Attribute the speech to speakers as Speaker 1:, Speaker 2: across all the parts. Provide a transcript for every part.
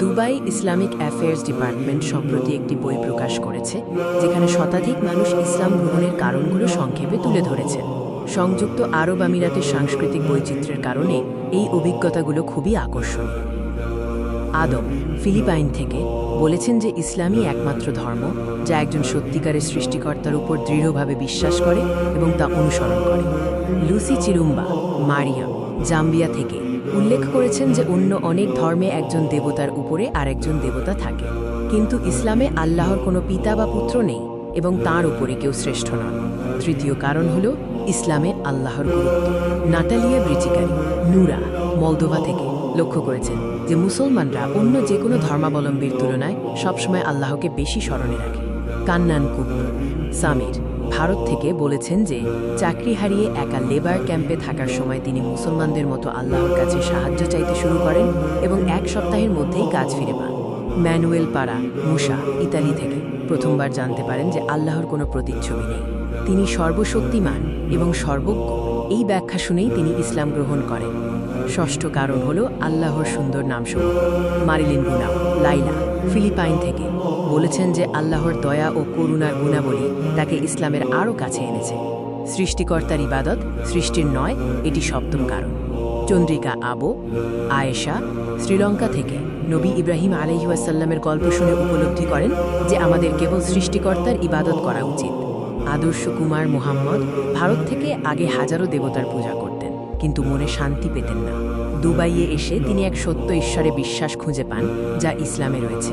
Speaker 1: Dubai Islamic affairs department সম্প্রতি একটি বই প্রকাশ করেছে, যেখানে শতাধিক মানুষ ইসলাম গ্রহণের কারণগুলো সংক্ষেপে তুলে ধরেছেন সংযুক্ত আরব আমিরাতের সাংস্কৃতিক বৈচিত্র্যের কারণে এই অভিজ্ঞতাগুলো খুবই আকর্ষণীয়। আদম, ফিলিপাইন থেকে, বলেছেন যে ইসলামই একমাত্র ধর্ম, যা একজন সত্যিকারের সৃষ্টিকর্তার উপর দৃঢ়ভাবে বিশ্বাস করে এবং তা অনুসরণ করে। লুসি চিরুম্বা মারিয়াম জাম্বিয়া থেকে। উল্লেখ করেছেন যে অন্য অনেক ধর্মে একজন দেবতার উপরে আরেকজন দেবতা থাকে। কিন্তু ইসলামে আল্লাহর কোনো পিতা বা পুত্র নেই এবং তার উপরে কেউ শ্রেষ্ঠ নন তৃতীয় কারণ হল ইসলামে আল্লাহর গুরুত্ব। নাটালিয়া ব্রিচিকারি নুরা মলদোভা থেকে লক্ষ্য করেছেন যে মুসলমানরা অন্য যে কোনো ধর্মাবলম্বীর তুলনায় সবসময় আল্লাহকে বেশি স্মরণে রাখে। কান্নান কুপ সামির ভারত থেকে বলেছেন যে, চাকরি হারিয়ে একা লেবার ক্যাম্পে থাকার সময় তিনি মুসলমানদের মতো আল্লাহর কাছে সাহায্য চাইতে শুরু করেন এবং এক সপ্তাহের মধ্যেই কাজ ফিরে পান। ম্যানুয়েল পাড়া, মুসা, ইতালি থেকে প্রথমবার জানতে পারেন যে আল্লাহর কোনো প্রতিচ্ছবি নেই। তিনি সর্বশক্তিমান এবং সর্বজ্ঞ। এই ব্যাখ্যা শুনেই তিনি ইসলাম গ্রহণ করেন। ষষ্ঠ কারণ হল আল্লাহর সুন্দর নামসমূহ। মারিলিন গুনা, লাইলা, ফিলিপাইন থেকে বলেছেন যে আল্লাহর দয়া ও করুণার গুণাবলী তাকে ইসলামের আরও কাছে এনেছে। সৃষ্টিকর্তার ইবাদত, সৃষ্টির নয়, এটি সপ্তম কারণ। চন্দ্রিকা আবো, আয়েশা, শ্রীলঙ্কা থেকে নবী ইব্রাহিম আলহিউসাল্লামের গল্প শুনে উপলব্ধি করেন যে আমাদের কেবল সৃষ্টিকর্তার ইবাদত করা উচিত। আদর্শ কুমার মোহাম্মদ ভারত থেকে আগে হাজারো দেবতার পূজা করতেন। কিন্তু মনে শান্তি পেতেন না। দুবাইয়ে এসে তিনি এক সত্য ঈশ্বরে বিশ্বাস খুঁজে পান, যা ইসলামে রয়েছে।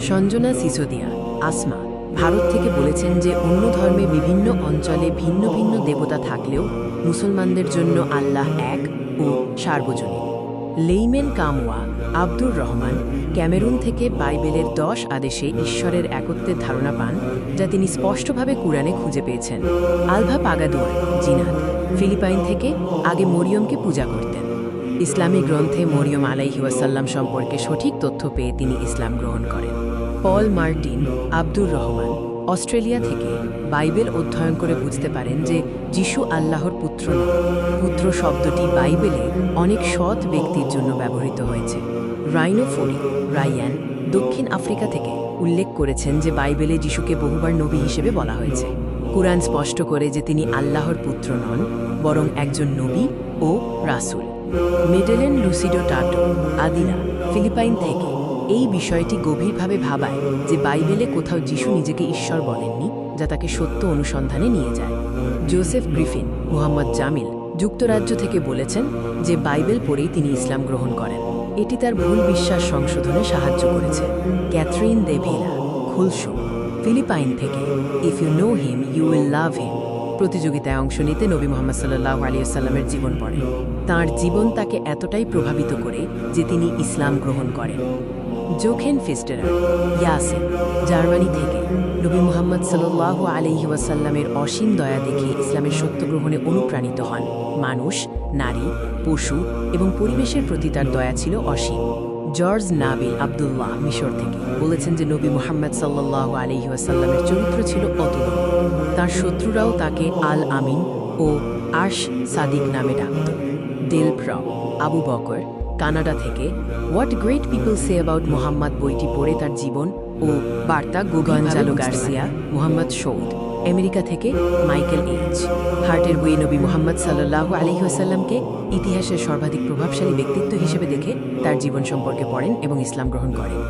Speaker 1: সঞ্জনা সিসোদিয়া, আসমা, ভারত থেকে বলেছেন যে অন্য ধর্মে বিভিন্ন অঞ্চলে ভিন্ন ভিন্ন দেবতা থাকলেও মুসলমানদের জন্য আল্লাহ এক ও সার্বজনীন। Laimen Kamwa, Abdur Rahman, Cameroon থেকে বাইবেলের দশ আদেশে ঈশ্বরের একত্বের ধারণা পান, যা তিনি স্পষ্টভাবে কুরআনে খুঁজে পেয়েছেন। আলভা পাগাদুয়ার জিনাত, ফিলিপাইন থেকে আগে মরিয়মকে পূজা করতেন। ইসলামী গ্রন্থে মরিয়ম আলাইহি ওয়াসাল্লাম সম্পর্কে সঠিক তথ্য পেয়ে তিনি ইসলাম গ্রহণ করেন। Paul Martin, Abdur Rahman, Australia থেকে বাইবেল অধ্যয়ন করে বুঝতে পারেন যে, যিশু আল্লাহর পুত্র নন পুত্র শব্দটি বাইবেলে অনেক সৎ ব্যক্তির জন্য ব্যবহৃত হয়েছে। রাইনোফোরি রায়ান দক্ষিণ আফ্রিকা থেকে উল্লেখ করেছেন যে বাইবেলে যিশুকে বহুবার নবী হিসেবে বলা হয়েছে। কুরআন স্পষ্ট করে যে তিনি আল্লাহর পুত্র নন, বরং একজন নবী ও রাসূল। মেডেলেন লুসিডো টাটো, আদিলা, ফিলিপাইন থেকে এই বিষয়টি গভীরভাবে ভাবায় যে বাইবেলে কোথাও যিশু নিজেকে ঈশ্বর বলেননি যা তাকে সত্য অনুসন্ধানে নিয়ে যায়। জোসেফ গ্রিফিন, মুহাম্মদ জামিল যুক্তরাজ্য থেকে বলেছেন যে বাইবেল পড়েই তিনি ইসলাম গ্রহণ করেন। এটি তার ভুল বিশ্বাস সংশোধনে সাহায্য করেছে। ক্যাথরিন দেভিলা খুলশো, ফিলিপাইন থেকে if you know him you will love him প্রতিযোগিতায় অংশ নিতে নবী মোহাম্মদ সাল্লাহ আলিয়াল্লামের জীবন পড়ে। তার জীবন তাকে এতটাই প্রভাবিত করে যে তিনি ইসলাম গ্রহণ করেন। জোখেন ফিস্টেরার ইয়াসিন, জার্মানি থেকে। নবী মোহাম্মদ সাল্লাহ আলহি ওয়াসাল্লামের অসীম দয়া দেখে ইসলামের সত্য গ্রহণে অনুপ্রাণিত হন। মানুষ, নারী, পশু এবং পরিবেশের প্রতি তার দয়া ছিল অসীম। জর্জ নাবিল আবদুল্লাহ মিশর থেকে বলেছেন যে নবী মোহাম্মদ সাল্লাহ আলহি ওয়াসাল্লামের চরিত্র ছিল অতুলনীয়। তার শত্রুরাও তাকে আল আমিন ও আশ সাদিক নামে ডাকত। ফ্রম আবু বকর কানাডা থেকে what great people say about Muhammad বইটি পড়ে তার জীবন ও বার্তা Gonzalo Garcia Muhammad Saud America থেকে মাইকেল এইচ। হার্টের বই নবী মোহাম্মদ সাল্লাহ আলহিহাসাল্লামকে ইতিহাসের সর্বাধিক প্রভাবশালী ব্যক্তিত্ব হিসেবে দেখে তার জীবন সম্পর্কে পড়েন এবং ইসলাম গ্রহণ করেন।